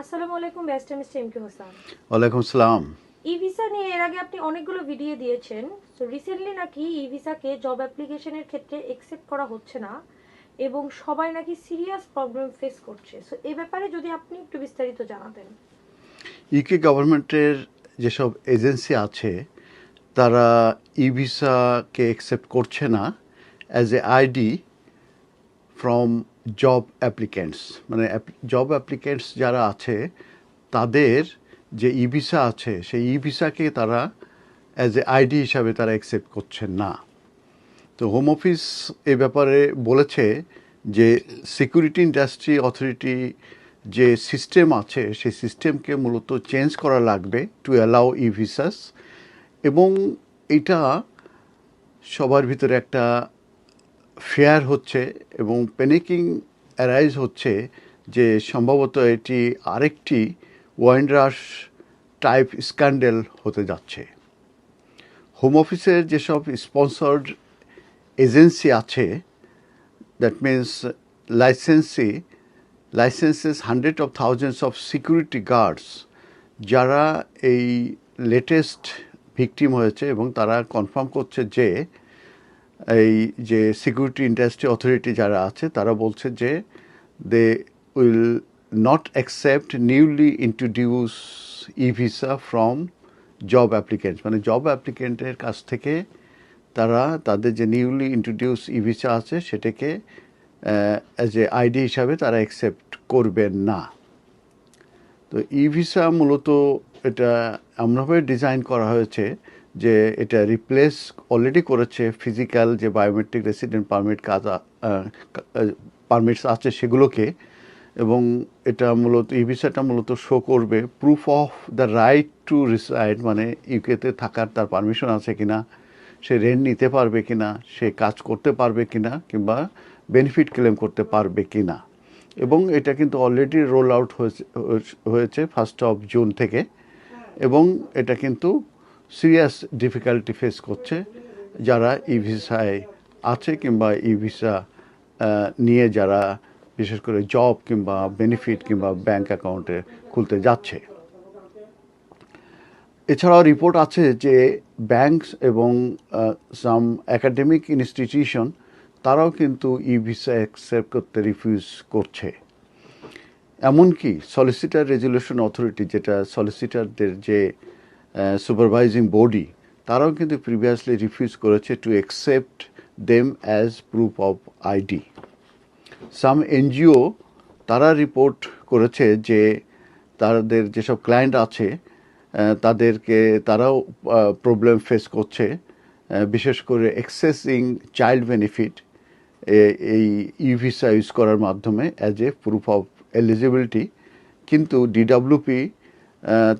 আসসালামু আলাইকুম ব্যাস্টার মিস্টার এমকে হোসেন। ওয়ালাইকুম সালাম। ই ভিসা নিয়ে এর আগে আপনি অনেকগুলো ভিডিও দিয়েছেন। তো রিসেন্টলি নাকি ই ভিসাকে জব অ্যাপ্লিকেশনের ক্ষেত্রে একসেপ্ট করা হচ্ছে না এবং সবাই নাকি সিরিয়াস প্রবলেম ফেস করছে। সো এই ব্যাপারে যদি আপনি একটু বিস্তারিত জানাতেন। ইউকে গভর্নমেন্টের যেসব এজেন্সি আছে তারা ই ভিসাকে অ্যাকসেপ্ট করছে না as a ID from job applicants মানে জব অ্যাপ্লিক্যান্টস যারা আছে, তাদের যে ই ভিসা আছে, সেই ই ভিসাকে তারা অ্যাজ এ আইডি হিসাবে তারা অ্যাকসেপ্ট করছেন না। তো হোম অফিস এ ব্যাপারে বলেছে যে সিকিউরিটি ইন্ডাস্ট্রি অথরিটি যে সিস্টেম আছে, সেই সিস্টেমকে মূলত চেঞ্জ করা লাগবে টু অ্যালাউ ই ভিসাস এবং এটা সবার ভিতরে একটা ফেয়ার হচ্ছে এবং প্যানিকিং অ্যারাইজ হচ্ছে যে সম্ভবত এটি আরেকটি ওয়াইন্ডরাস টাইপ স্ক্যান্ডেল হতে যাচ্ছে। হোম অফিসের যেসব স্পন্সর্ড এজেন্সি আছে that means licensee licenses hundred of thousands of security guards যারা এই লেটেস্ট ভিকটিম হয়েছে এবং তারা কনফার্ম করছে যে, এই যে সিকিউরিটি ইন্ডাস্ট্রি অথরিটি যারা আছে, তারা বলছে যে will not accept newly introduce E visa from job applicants মানে জব অ্যাপ্লিকেন্টের কাছ থেকে তারা তাদের যে নিউলি ইন্ট্রোডিউস ই ভিসা আছে, সেটাকে অ্যাজ এ আইডি হিসাবে তারা অ্যাকসেপ্ট করবেন না। তো ই ভিসা মূলত এটা এমনভাবে ডিজাইন করা হয়েছে যে এটা রিপ্লেস অলরেডি করেছে ফিজিক্যাল যে বায়োমেট্রিক রেসিডেন্ট পারমিট কাজ পারমিটস আছে সেগুলোকে, এবং এটা মূলত ই ভিসাটা মূলত শো করবে proof of the right to reside মানে ইউকেতে থাকার তার পারমিশন আছে কি না সে রেন্ট নিতে পারবে কি না সে কাজ করতে পারবে কিনা, কিংবা বেনিফিট ক্লেম করতে পারবে কি না এবং এটা কিন্তু অলরেডি রোল আউট হয়েছে হয়েছে ফার্স্ট অফ জুন থেকে, এবং এটা কিন্তু সিরিয়াস ডিফিকাল্টি ফেস করছে, যারা ই ভিসায় আছে কিংবা ই ভিসা নিয়ে যারা বিশেষ করে জব কিংবা বেনিফিট কিংবা ব্যাংক অ্যাকাউন্টে খুলতে যাচ্ছে। এছাড়াও রিপোর্ট আছে যে ব্যাংকস এবং সাম একাডেমিক ইনস্টিটিউশন তারাও কিন্তু ই ভিসা অ্যাকসেপ্ট করতে রিফিউজ করছে। এমনকি সলিসিটার রেজুলেশন অথরিটি যেটা সলিসিটারদের যে সুপারভাইজিং বডি তারাও কিন্তু প্রিভিয়াসলি রিফিউজ করেছে to accept them as proof of ID some NGO তারা রিপোর্ট করেছে যে তাদের যেসব ক্লায়েন্ট আছে তাদেরকে তারাও প্রবলেম ফেস করছে বিশেষ করে এক্সেসিং চাইল্ড বেনিফিট এই ই ভিসা ইউজ করার মাধ্যমে as a proof of eligibility কিন্তু ডিডাব্লিউপি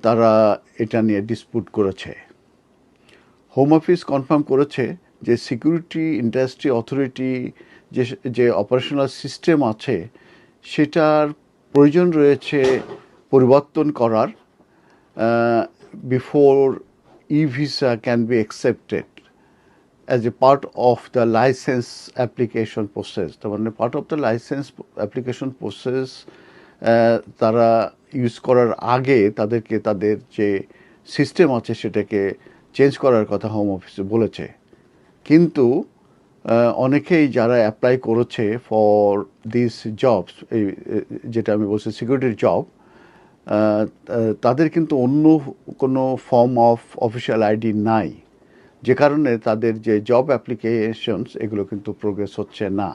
তারা এটা নিয়ে ডিসপুট করেছে। হোম অফিস কনফার্ম করেছে যে সিকিউরিটি, ইন্ডাস্ট্রি, অথরিটি, যে যে অপারেশনাল সিস্টেম আছে, সেটার প্রয়োজন রয়েছে পরিবর্তন করার before e visa can be accepted as a part of the license application process তার মানে part of the license application process তারা ইউজ করার আগে তাদেরকে তাদের যে সিস্টেম আছে সেটাকে চেঞ্জ করার কথা হোম অফিসে বলেছে। কিন্তু অনেকেই যারা অ্যাপ্লাই করেছে ফর দিস জবস এই যেটা আমি বলছি সিকিউরিটির জব তাদের কিন্তু অন্য কোনো ফর্ম অফ অফিসিয়াল আইডি নাই। যে কারণে তাদের যে জব অ্যাপ্লিকেশনস এগুলো কিন্তু প্রোগ্রেস হচ্ছে না।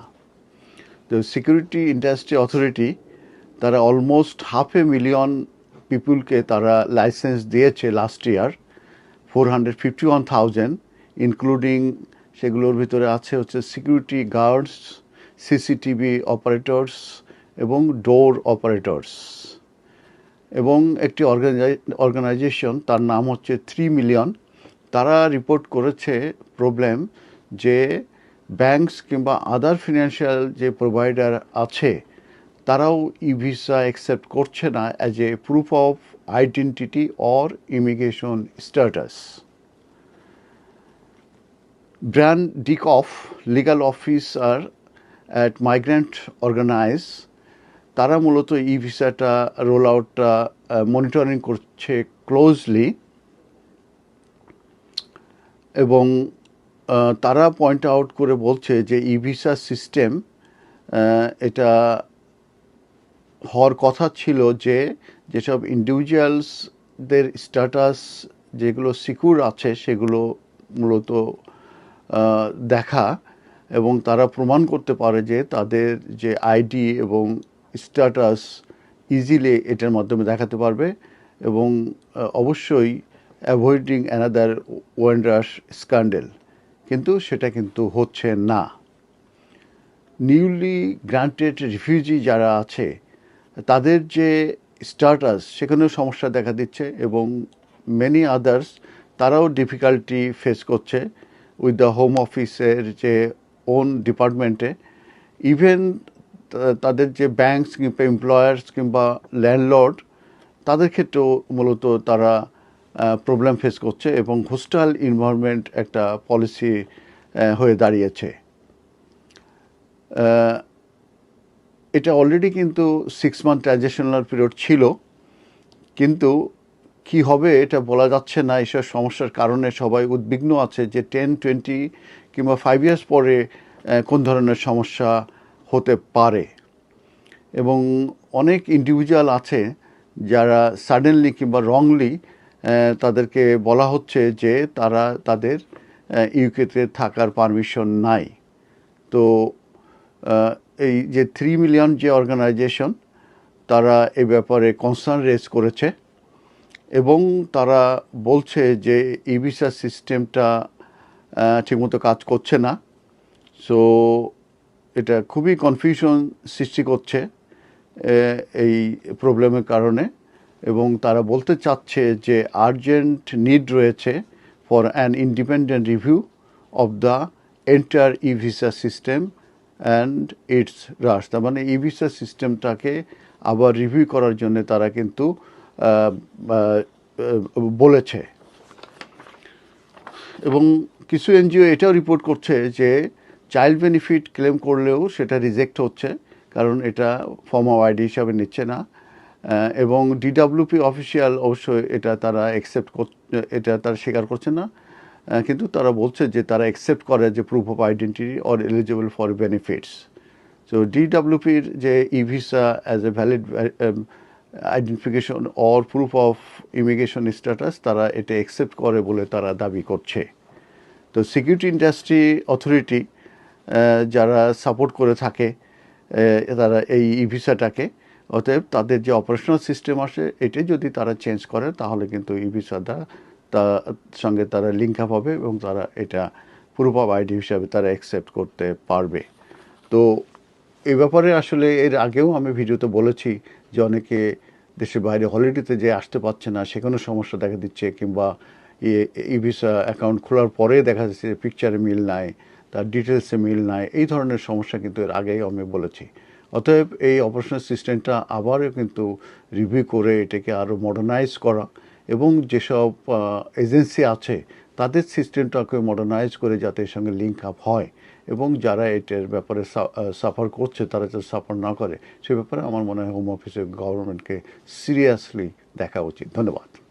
তো সিকিউরিটি ইন্ডাস্ট্রি অথরিটি তারা অলমোস্ট হাফ এ মিলিয়ন পিপুলকে তারা লাইসেন্স দিয়েছে last year four hundred fifty one thousand including সেগুলোর ভিতরে আছে হচ্ছে সিকিউরিটি গার্ডস সিসিটিভি অপারেটরস এবং ডোর অপারেটরস এবং একটি অর্গানাইজেশন তার নাম হচ্ছে থ্রি মিলিয়ন তারা রিপোর্ট করেছে প্রবলেম যে ব্যাংকস কিংবা আদার ফিনান্সিয়াল যে প্রোভাইডার আছে, তারাও ই ভিসা অ্যাকসেপ্ট করছে না as a proof of identity or immigration status Brian Dickoff, legal officer at Migrant Organize, তারা মূলত ই ভিসাটা রোল আউটটা মনিটরিং করছে ক্লোজলি এবং তারা পয়েন্ট আউট করে বলছে যে ই ভিসা সিস্টেম এটা হওয়ার কথা ছিল যে যেসব ইন্ডিভিজুয়ালসদের স্ট্যাটাস যেগুলো সিকিউর আছে সেগুলো মূলত দেখা এবং তারা প্রমাণ করতে পারে যে তাদের যে আইডি এবং স্ট্যাটাস ইজিলি এটার মাধ্যমে দেখাতে পারবে এবং অবশ্যই অ্যাভয়েডিং অ্যানাদার ওয়ান্ডার্স স্ক্যান্ডেল কিন্তু সেটা কিন্তু হচ্ছে না। নিউলি গ্রান্টেড রিফিউজি যারা আছে, তাদের যে স্টার্টাস সেখানেও সমস্যা দেখা দিচ্ছে এবং মেনি আদার্স তারাও ডিফিকাল্টি ফেস করছে। উইথ দ্য হোম অফিসের যে ওন ডিপার্টমেন্টে ইভেন তাদের যে ব্যাংকস কিংবা এমপ্লয়ার্স কিংবা ল্যান্ডলর্ড তাদের ক্ষেত্রেও মূলত তারা প্রবলেম ফেস করছে এবং হোস্টাল ইনভায়রনমেন্ট একটা পলিসি হয়ে দাঁড়িয়েছে। এটা অলরেডি কিন্তু সিক্স মান্থ ট্রানজেকশনাল পিরিয়ড ছিল, কিন্তু কি হবে এটা বলা যাচ্ছে না এসব সমস্যার কারণে সবাই উদ্বিগ্ন আছে যে টেন টোয়েন্টি কিংবা ফাইভ ইয়ার্স পরে কোন ধরনের সমস্যা হতে পারে। এবং অনেক ইন্ডিভিজুয়াল আছে যারা সাডেনলি কিংবা রংলি তাদেরকে বলা হচ্ছে যে তারা তাদের ইউকেতে থাকার পারমিশন নাই। তো এই যে থ্রি মিলিয়ন যে অর্গানাইজেশন তারা এ ব্যাপারে কনসার্ন রেজ করেছে। এবং তারা বলছে যে ই ভিসা সিস্টেমটা ঠিকমতো কাজ করছে না। সো এটা খুবই কনফিউশন সৃষ্টি করছে এই প্রবলেমের কারণে। এবং তারা বলতে চাচ্ছে যে আর্জেন্ট নিড রয়েছে for an independent review of the enter e visa system and its rush তার মানে ই ভিসা সিস্টেমটাকে আবার রিভিউ করার জন্য তারা কিন্তু বলেছে। এবং কিছু এনজিও এটাও রিপোর্ট করছে যে চাইল্ড বেনিফিট ক্লেম করলেও সেটা রিজেক্ট হচ্ছে, কারণ এটা ফর্ম অফ আইডি হিসাবে নিচ্ছে না। এবং ডিডাব্লিউপি অফিসিয়াল অবশ্যই এটা তারা অ্যাকসেপ্ট এটা তারা স্বীকার করছে না। কিন্তু তারা বলছে যে তারা অ্যাকসেপ্ট করে যে proof of identity or eligible for benefits so ডিডাব্লিউপির যে e visa as a valid identification or proof of immigration status তারা এটা অ্যাকসেপ্ট করে বলে তারা দাবি করছে। তো সিকিউরিটি ইন্ডাস্ট্রি অথরিটি যারা সাপোর্ট করে থাকে তারা এই ই ভিসাটাকে, অতএব তাদের যে অপারেশনাল সিস্টেম আসে এটাই যদি তারা চেঞ্জ করে, তাহলে কিন্তু ই ভিসাটা তার সঙ্গে তারা লিঙ্ক আপ হবে এবং তারা এটা প্রুফ অফ আইডি হিসাবে তারা অ্যাকসেপ্ট করতে পারবে। তো এই ব্যাপারে আসলে এর আগেও আমি ভিডিওতে বলেছি যে অনেকে দেশের বাইরে হলিডেতে যে আসতে পারছে না, সেখানেও সমস্যা দেখা দিচ্ছে, কিংবা ই ভিসা অ্যাকাউন্ট খোলার পরে দেখা যাচ্ছে যে পিকচারে মিল নাই, তার ডিটেলসে মিল নাই, এই ধরনের সমস্যা কিন্তু এর আগেই আমি বলেছি। অতএব এই অপারেশনাল সিস্টেমটা আবারও কিন্তু রিভিউ করে এটাকে আরও মডার্নাইজ করা এবং যেসব এজেন্সি আছে, তাদের সিস্টেমটাকে মডার্নাইজ করে যাতে এর সঙ্গে লিঙ্ক আপ হয়। এবং যারা এটার ব্যাপারে সাফার করছে, তারা যাতে সাফার না করে, সে ব্যাপারে আমার মনে হয় হোম অফিসের গভর্নমেন্টকে সিরিয়াসলি দেখা উচিত। ধন্যবাদ।